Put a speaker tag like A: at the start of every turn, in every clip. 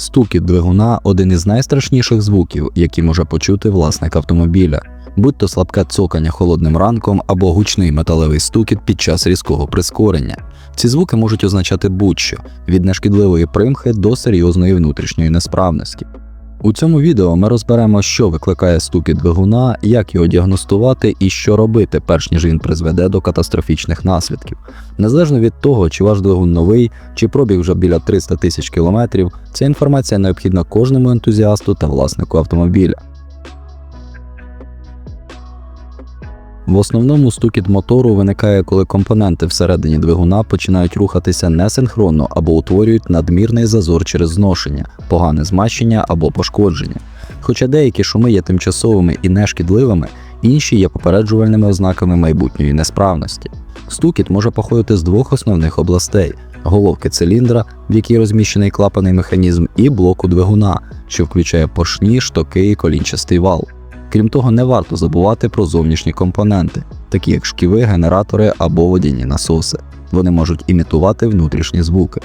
A: Стукіт двигуна один із найстрашніших звуків, які може почути власник автомобіля, будь то слабке цокання холодним ранком або гучний металевий стукіт під час різкого прискорення. Ці звуки можуть означати будь-що від нешкідливої примхи до серйозної внутрішньої несправності. У цьому відео ми розберемо, що викликає стукіт двигуна, як його діагностувати і що робити, перш ніж він призведе до катастрофічних наслідків. Незалежно від того, чи ваш двигун новий, чи пробіг вже біля 300 тисяч кілометрів, ця інформація необхідна кожному ентузіасту та власнику автомобіля. В основному стукіт мотору виникає, коли компоненти всередині двигуна починають рухатися несинхронно або утворюють надмірний зазор через зношення, погане змащення або пошкодження. Хоча деякі шуми є тимчасовими і нешкідливими, інші є попереджувальними ознаками майбутньої несправності. Стукіт може походити з двох основних областей: головки циліндра, в якій розміщений клапаний механізм, і блоку двигуна, що включає поршні, штоки і колінчастий вал. Крім того, не варто забувати про зовнішні компоненти, такі як шківи, генератори або водяні насоси. Вони можуть імітувати внутрішні звуки.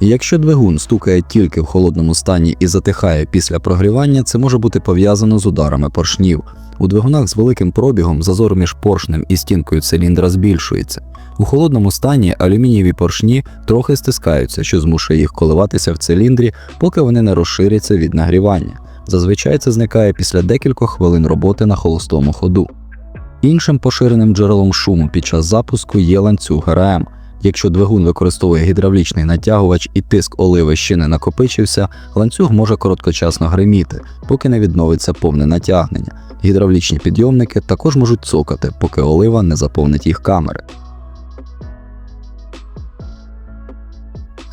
A: Якщо двигун стукає тільки в холодному стані і затихає після прогрівання, це може бути пов'язано з ударами поршнів. У двигунах з великим пробігом зазор між поршнем і стінкою циліндра збільшується. У холодному стані алюмінієві поршні трохи стискаються, що змушує їх коливатися в циліндрі, поки вони не розширяться від нагрівання. Зазвичай це зникає після декількох хвилин роботи на холостому ходу. Іншим поширеним джерелом шуму під час запуску є ланцюг ГРМ. Якщо двигун використовує гідравлічний натягувач і тиск оливи ще не накопичився, ланцюг може короткочасно гриміти, поки не відновиться повне натягнення. Гідравлічні підйомники також можуть цокати, поки олива не заповнить їх камери.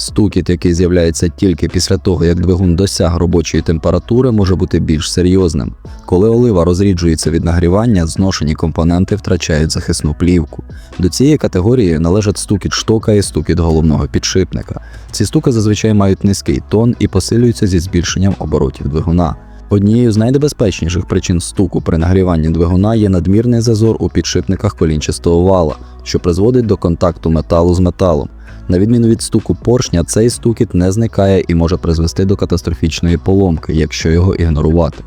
A: Стукіт, який з'являється тільки після того, як двигун досяг робочої температури, може бути більш серйозним. Коли олива розріджується від нагрівання, зношені компоненти втрачають захисну плівку. До цієї категорії належать стукіт штока і стукіт головного підшипника. Ці стуки зазвичай мають низький тон і посилюються зі збільшенням оборотів двигуна. Однією з найнебезпечніших причин стуку при нагріванні двигуна є надмірний зазор у підшипниках колінчастого вала, що призводить до контакту металу з металом. На відміну від стуку поршня, цей стукіт не зникає і може призвести до катастрофічної поломки, якщо його ігнорувати.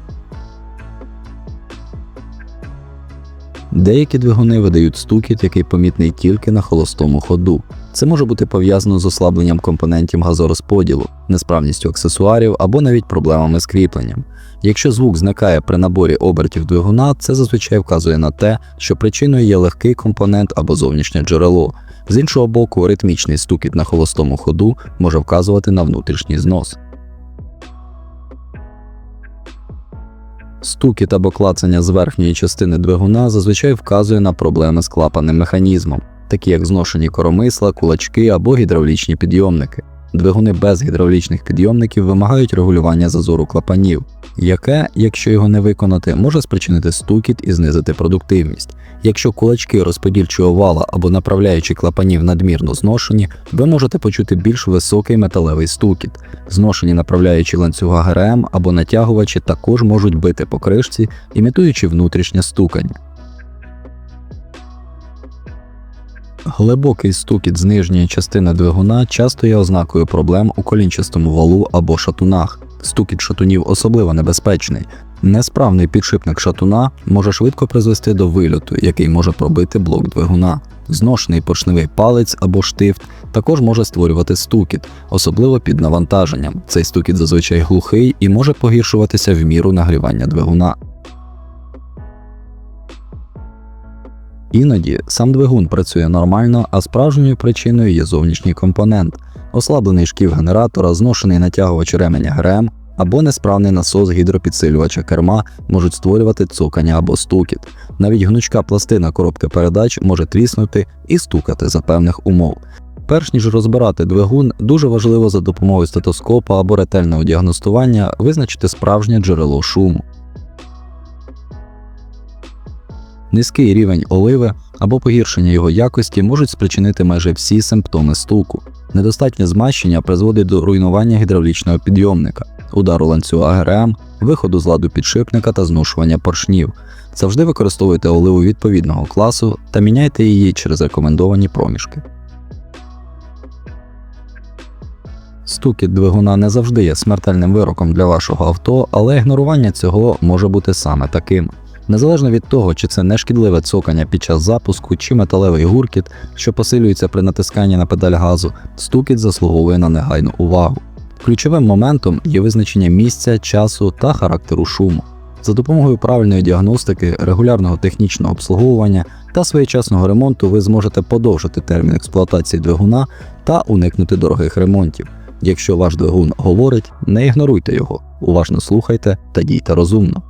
A: Деякі двигуни видають стукіт, який помітний тільки на холостому ходу. Це може бути пов'язано з ослабленням компонентів газорозподілу, несправністю аксесуарів або навіть проблемами з кріпленням. Якщо звук зникає при наборі обертів двигуна, це зазвичай вказує на те, що причиною є легкий компонент або зовнішнє джерело. З іншого боку, ритмічний стукіт на холостому ходу може вказувати на внутрішній знос. Стукіт або клацання з верхньої частини двигуна зазвичай вказує на проблеми з клапанним механізмом, такі як зношені коромисла, кулачки або гідравлічні підйомники. Двигуни без гідравлічних підйомників вимагають регулювання зазору клапанів, яке, якщо його не виконати, може спричинити стукіт і знизити продуктивність. Якщо кулачки розподільчого вала або направляючі клапанів надмірно зношені, ви можете почути більш високий металевий стукіт. Зношені направляючі ланцюга ГРМ або натягувачі також можуть бити по кришці, імітуючи внутрішнє стукання. Глибокий стукіт з нижньої частини двигуна часто є ознакою проблем у колінчастому валу або шатунах. Стукіт шатунів особливо небезпечний. Несправний підшипник шатуна може швидко призвести до вильоту, який може пробити блок двигуна. Зношений поршневий палець або штифт також може створювати стукіт, особливо під навантаженням. Цей стукіт зазвичай глухий і може погіршуватися в міру нагрівання двигуна. Іноді сам двигун працює нормально, а справжньою причиною є зовнішній компонент, ослаблений шків генератора, зношений натягувач ременя ГРМ або несправний насос гідропідсилювача керма можуть створювати цокання або стукіт. Навіть гнучка пластина коробки передач може тріснути і стукати за певних умов. Перш ніж розбирати двигун, дуже важливо за допомогою стетоскопа або ретельного діагностування визначити справжнє джерело шуму. Низький рівень оливи або погіршення його якості можуть спричинити майже всі симптоми стуку. Недостатнє змащення призводить до руйнування гідравлічного підйомника, удару ланцюга ГРМ, виходу з ладу підшипника та зношування поршнів. Завжди використовуйте оливу відповідного класу та міняйте її через рекомендовані проміжки. Стукіт двигуна не завжди є смертельним вироком для вашого авто, але ігнорування цього може бути саме таким. Незалежно від того, чи це нешкідливе цокання під час запуску, чи металевий гуркіт, що посилюється при натисканні на педаль газу, стукіт заслуговує на негайну увагу. Ключовим моментом є визначення місця, часу та характеру шуму. За допомогою правильної діагностики, регулярного технічного обслуговування та своєчасного ремонту ви зможете подовжити термін експлуатації двигуна та уникнути дорогих ремонтів. Якщо ваш двигун говорить, не ігноруйте його, уважно слухайте та дійте розумно.